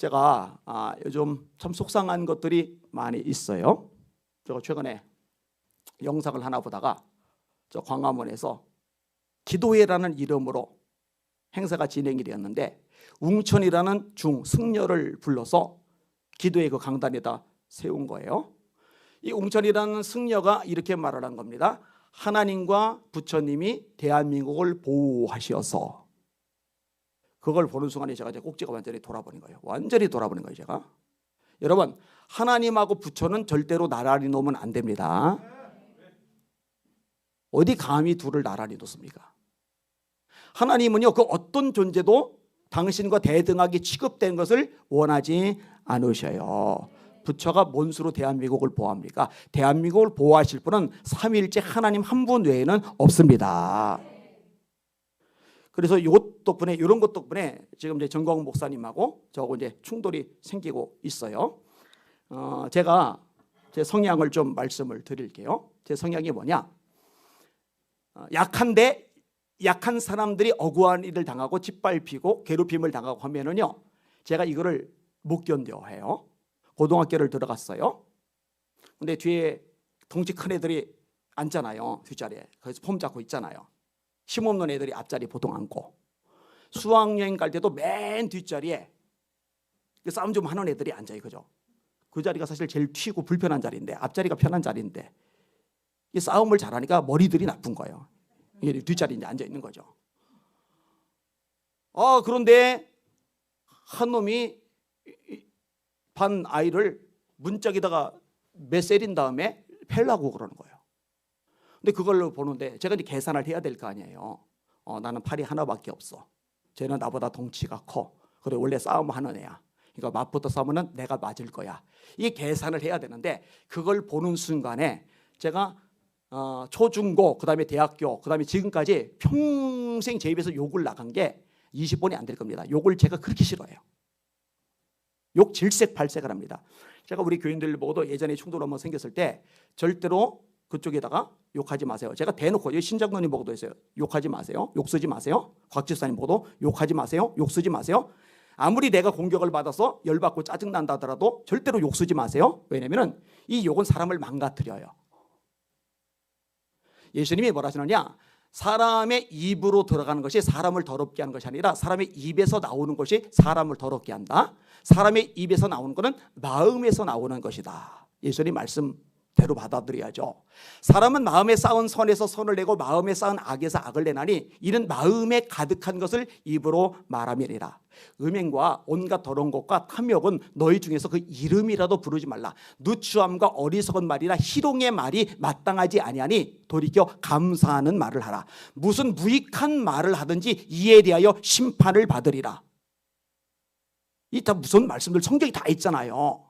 제가 아, 요즘 참 속상한 것들이 많이 있어요. 제가 최근에 영상을 하나 보다가 저 광화문에서 기도회라는 이름으로 행사가 진행이 되었는데 웅천이라는 중 승려를 불러서 기도회 그 강단에다 세운 거예요. 이 웅천이라는 승려가 이렇게 말을 한 겁니다. 하나님과 부처님이 대한민국을 보호하시어서 그걸 보는 순간에 제가 이제 꼭지가 완전히 돌아버린 거예요. 완전히 돌아버린 거예요, 제가. 여러분, 하나님하고 부처는 절대로 나란히 놓으면 안 됩니다. 어디 감히 둘을 나란히 놓습니까? 하나님은요, 그 어떤 존재도 당신과 대등하게 취급된 것을 원하지 않으셔요. 부처가 뭔 수로 대한민국을 보호합니까? 대한민국을 보호하실 분은 삼위일체 하나님 한 분 외에는 없습니다. 그래서 요 덕분에 이런 것 덕분에 지금 이제 정광 목사님하고 저하고 이제 충돌이 생기고 있어요. 어, 제가 제 성향을 좀 말씀을 드릴게요. 제 성향이 뭐냐? 어, 약한데 약한 사람들이 억울한 일을 당하고 짓밟히고 괴롭힘을 당하고 하면은요, 제가 이거를 못 견뎌해요. 고등학교를 들어갔어요. 근데 뒤에 덩치 큰 애들이 앉잖아요. 뒷자리에. 그래서 폼 잡고 있잖아요. 힘없는 애들이 앞자리 보통 앉고 수학여행 갈 때도 맨 뒷자리에 싸움 좀 하는 애들이 앉아요. 그죠? 그 자리가 사실 제일 튀고 불편한 자리인데 앞자리가 편한 자리인데 이 싸움을 잘하니까 머리들이 나쁜 거예요. 이게 뒷자리에 앉아 있는 거죠. 아 그런데 한 놈이 반 아이를 문짝에다가 매세린 다음에 펠라고 그러는 거예요. 근데 그걸로 보는데 제가 이제 계산을 해야 될 거 아니에요. 어, 나는 팔이 하나밖에 없어. 쟤는 나보다 덩치가 커. 그래 원래 싸움 하는 애야. 그러니까 맞붙어 싸우면 내가 맞을 거야. 이 계산을 해야 되는데 그걸 보는 순간에 제가 어, 초중고 그다음에 대학교 그다음에 지금까지 평생 제 입에서 욕을 나간 게 20번이 안 될 겁니다. 욕을 제가 그렇게 싫어해요. 욕 질색팔색을 합니다. 제가 우리 교인들 보고도 예전에 충돌 한번 생겼을 때 절대로 그쪽에다가 욕하지 마세요. 제가 대놓고 여기 신장로님 보고도 했어요. 욕하지 마세요. 욕 쓰지 마세요. 곽지사님 보고도 욕하지 마세요. 욕 쓰지 마세요. 아무리 내가 공격을 받아서 열받고 짜증난다 하더라도 절대로 욕 쓰지 마세요. 왜냐하면 이 욕은 사람을 망가뜨려요. 예수님이 뭐라 하시느냐? 사람의 입으로 들어가는 것이 사람을 더럽게 하는 것이 아니라 사람의 입에서 나오는 것이 사람을 더럽게 한다. 사람의 입에서 나오는 것은 마음에서 나오는 것이다. 예수님 말씀 대로 받아들여야죠. 사람은 마음에 쌓은 선에서 선을 내고 마음에 쌓은 악에서 악을 내나니 이는 마음에 가득한 것을 입으로 말함이니라. 음행과 온갖 더러운 것과 탐욕은 너희 중에서 그 이름이라도 부르지 말라. 누추함과 어리석은 말이나 희롱의 말이 마땅하지 아니하니 돌이켜 감사하는 말을 하라. 무슨 무익한 말을 하든지 이에 대하여 심판을 받으리라. 이 다 무슨 말씀들 성경이 다 있잖아요.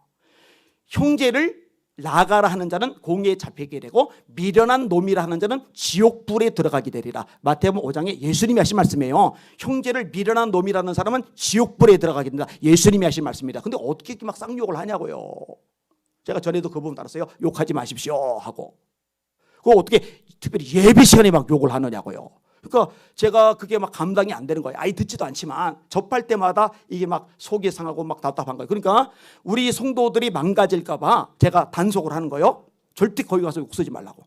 형제를 나가라 하는 자는 공에 잡히게 되고 미련한 놈이라 하는 자는 지옥불에 들어가게 되리라. 마태복음 5장에 예수님이 하신 말씀이에요. 형제를 미련한 놈이라는 사람은 지옥불에 들어가게 된다. 예수님이 하신 말씀입니다. 근데 어떻게 이렇게 막 쌍욕을 하냐고요. 제가 전에도 그 부분 알았어요. 욕하지 마십시오 하고. 그거 어떻게 특별히 예배 시간에 막 욕을 하느냐고요. 그러니까 제가 그게 막 감당이 안 되는 거예요. 아이 듣지도 않지만 접할 때마다 이게 막 속이 상하고 막 답답한 거예요. 그러니까 우리 성도들이 망가질까 봐 제가 단속을 하는 거예요. 절대 거기 가서 욕 쓰지 말라고.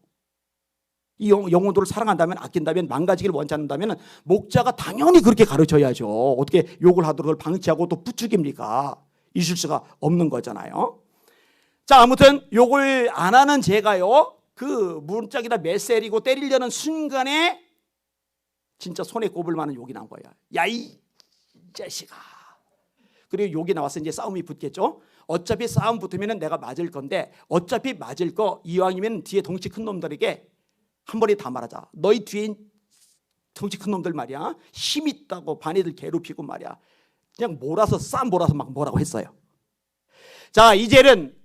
이 영 혼들을 사랑한다면 아낀다면 망가지기를 원치 않는다면 목자가 당연히 그렇게 가르쳐야죠. 어떻게 욕을 하도록 방치하고 또 부추깁니까? 있을 수가 없는 거잖아요. 자 아무튼 욕을 안 하는 제가요. 그 문짝이나 메셀이고 때리려는 순간에 진짜 손에 꼽을 만한 욕이 나온 거야. 야 이 자식아. 그리고 욕이 나와서 이제 싸움이 붙겠죠. 어차피 싸움 붙으면 내가 맞을 건데 어차피 맞을 거 이왕이면 뒤에 덩치 큰 놈들에게 한 번에 다 말하자. 너희 뒤에 덩치 큰 놈들 말이야. 힘 있다고 반애들 괴롭히고 말이야. 그냥 몰아서 쌈 몰아서 막 뭐라고 했어요. 자 이제는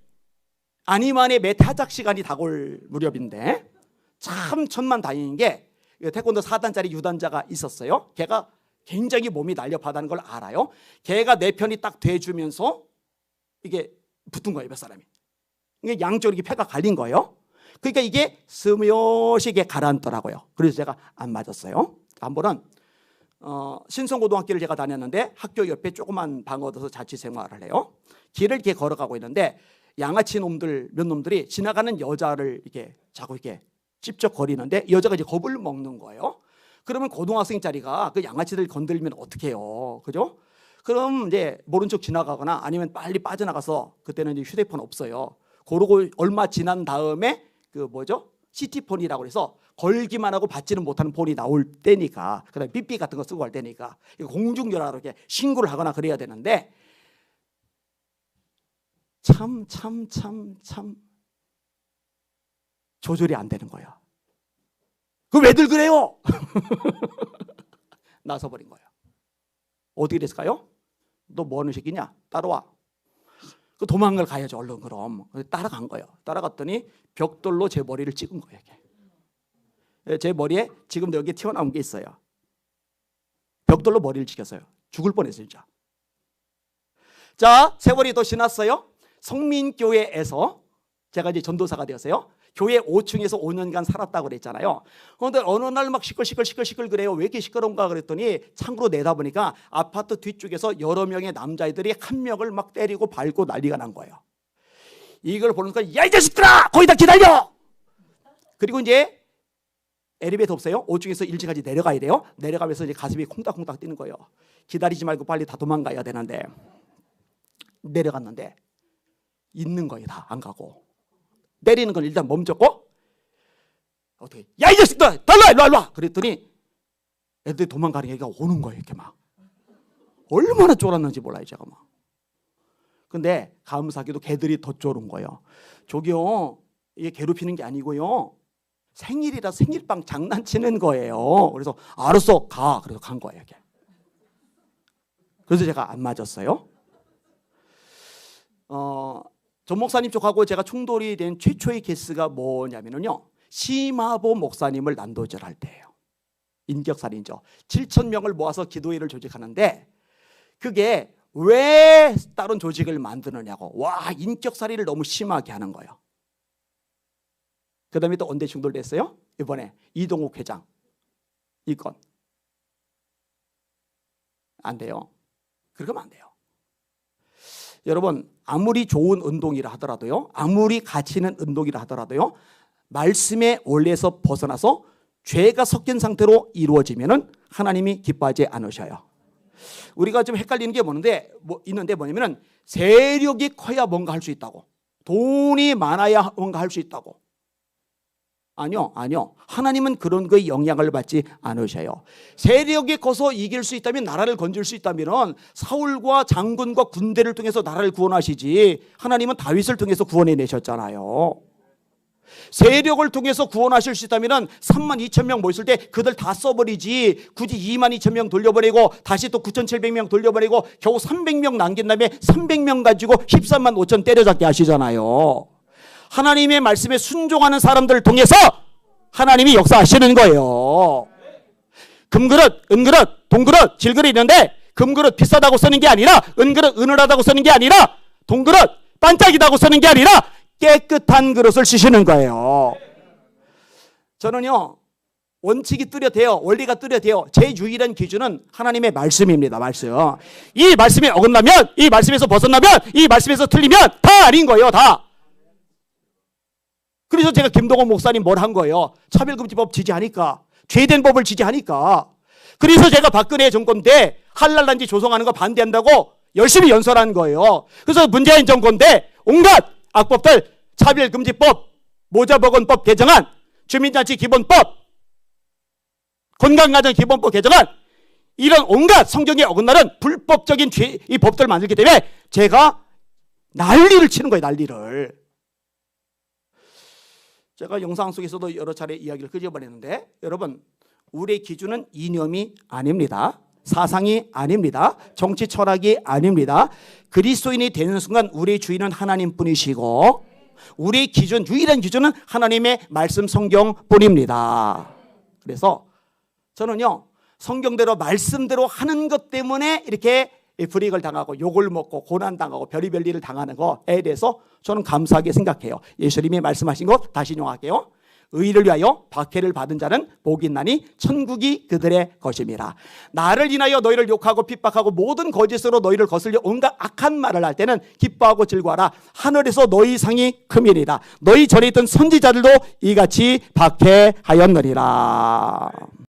아니만의 매 타작 시간이 다가올 무렵인데 참 천만다행인 게 태권도 4단짜리 유단자가 있었어요. 걔가 굉장히 몸이 날렵하다는 걸 알아요. 걔가 내 편이 딱 돼주면서 이게 붙은 거예요, 몇 사람이. 이게 양쪽으로 이렇게 패가 갈린 거예요. 그러니까 이게 스며시 게 가라앉더라고요. 그래서 제가 안 맞았어요. 한 번은 어, 신성고등학교를 제가 다녔는데 학교 옆에 조그만 방 얻어서 자취 생활을 해요. 길을 이렇게 걸어가고 있는데 양아치 놈들 몇 놈들이 지나가는 여자를 이렇게 자꾸 이렇게 찝쩍거리는데 여자가 이제 겁을 먹는 거예요. 그러면 고등학생짜리가 그 양아치들 건들면 어떻게 해요? 그죠? 그럼 이제 모른 척 지나가거나 아니면 빨리 빠져나가서 그때는 이제 휴대폰 없어요. 그러고 얼마 지난 다음에 그 뭐죠? 시티폰이라고 해서 걸기만 하고 받지는 못하는 폰이 나올 때니까 그다음에 삐삐 같은 거 쓰고 할 때니까 공중전화로 이렇게 신고를 하거나 그래야 되는데 참 참 참 참 조절이 안 되는 거야. 그 왜들 그래요? 나서 버린 거예요. 어떻게 됐을까요? 너 뭐 하는 새끼냐? 따라와. 그 도망을 가야죠. 얼른 그럼. 따라간 거예요. 따라갔더니 벽돌로 제 머리를 찍은 거예요. 이게. 예, 제 머리에 지금도 여기 튀어나온 게 있어요. 벽돌로 머리를 찍혔어요. 죽을 뻔했어요, 진짜. 자, 세월이 또 지났어요. 성민교회에서 제가 이제 전도사가 되었어요. 교회 5층에서 5년간 살았다고 그랬잖아요. 그런데 어느 날 막 시끌 시끌 시끌 시끌 그래요. 왜 이렇게 시끄러운가 그랬더니 창으로 내다보니까 아파트 뒤쪽에서 여러 명의 남자애들이 한 명을 막 때리고 밟고 난리가 난 거예요. 이걸 보니까 야 이 자식들아 거기다 기다려. 그리고 이제 엘리베이터 없어요. 5층에서 1층까지 내려가야 돼요. 내려가면서 이제 가슴이 콩닥콩닥 뛰는 거예요. 기다리지 말고 빨리 다 도망가야 되는데 내려갔는데 있는 거예요. 다 안 가고 때리는 건 일단 멈췄고 어떻게 야 이 자식들 달라 일로 와, 그랬더니 애들이 도망가는 얘기가 오는 거예요. 이렇게 막 얼마나 쫄았는지 몰라요. 제가 막 근데 감사하게도 개들이 더 쫄은 거예요. 저기요 이게 괴롭히는 게 아니고요. 생일이라 생일빵 장난치는 거예요. 그래서 알았어 가. 그래서 간 거예요. 이게. 그래서 제가 안 맞았어요. 어, 전 목사님 쪽하고 제가 충돌이 된 최초의 케이스가 뭐냐면요. 시마보 목사님을 난도질할 때예요. 인격살인죠. 7천 명을 모아서 기도회를 조직하는데 그게 왜 다른 조직을 만드느냐고. 와 인격살인을 너무 심하게 하는 거예요. 그 다음에 또 언제 충돌됐어요? 이번에 이동욱 회장 이 건. 안 돼요. 그러면 안 돼요. 여러분 아무리 좋은 운동이라 하더라도요. 아무리 가치 있는 운동이라 하더라도요. 말씀의 원리에서 벗어나서 죄가 섞인 상태로 이루어지면은 하나님이 기뻐하지 않으셔요. 우리가 좀 헷갈리는 게 뭐는데 뭐 있는데 뭐냐면은 세력이 커야 뭔가 할 수 있다고. 돈이 많아야 뭔가 할 수 있다고. 아니요, 아니요. 하나님은 그런 거에 영향을 받지 않으셔요. 세력이 커서 이길 수 있다면 나라를 건질 수 있다면 사울과 장군과 군대를 통해서 나라를 구원하시지. 하나님은 다윗을 통해서 구원해 내셨잖아요. 세력을 통해서 구원하실 수 있다면 3만 2천 명 모였을 때 그들 다 써버리지 굳이 2만 2천 명 돌려버리고 다시 또 9,700명 돌려버리고 겨우 300명 남긴 다음에 300명 가지고 13만 5천 때려잡게 하시잖아요. 하나님의 말씀에 순종하는 사람들을 통해서 하나님이 역사하시는 거예요. 금그릇, 은그릇, 동그릇, 질그릇 있는데 금그릇 비싸다고 쓰는 게 아니라 은그릇 은은하다고 쓰는 게 아니라 동그릇 반짝이다고 쓰는 게 아니라 깨끗한 그릇을 쓰시는 거예요. 저는요 원칙이 뚜렷해요. 원리가 뚜렷해요. 제 유일한 기준은 하나님의 말씀입니다. 말씀. 이 말씀에 어긋나면 이 말씀에서 벗어나면 이 말씀에서 틀리면 다 아닌 거예요. 다. 그래서 제가 김동원 목사님 뭘 한 거예요? 차별금지법 지지하니까 죄된 법을 지지하니까 그래서 제가 박근혜 정권 때 한랄단지 조성하는 거 반대한다고 열심히 연설한 거예요. 그래서 문재인 정권 때 온갖 악법들 차별금지법, 모자보건법 개정안, 주민잔치 기본법, 건강가정 기본법 개정안 이런 온갖 성경에 어긋나는 불법적인 죄, 이 법들을 만들기 때문에 제가 난리를 치는 거예요. 난리를. 제가 영상 속에서도 여러 차례 이야기를 끄집어냈는데 여러분 우리의 기준은 이념이 아닙니다. 사상이 아닙니다. 정치 철학이 아닙니다. 그리스도인이 되는 순간 우리의 주인은 하나님뿐이시고 우리의 기준 유일한 기준은 하나님의 말씀 성경뿐입니다. 그래서 저는요 성경대로 말씀대로 하는 것 때문에 이렇게 불이익을 당하고 욕을 먹고 고난 당하고 별의별 일을 당하는 거에 대해서 저는 감사하게 생각해요. 예수님이 말씀하신 것 다시 인용할게요. 의를 위하여 박해를 받은 자는 복이 있나니 천국이 그들의 것임이라. 나를 인하여 너희를 욕하고 핍박하고 모든 거짓으로 너희를 거슬려 온갖 악한 말을 할 때는 기뻐하고 즐거워라. 하늘에서 너희 상이 크미니라. 너희 전에 있던 선지자들도 이같이 박해하였느니라.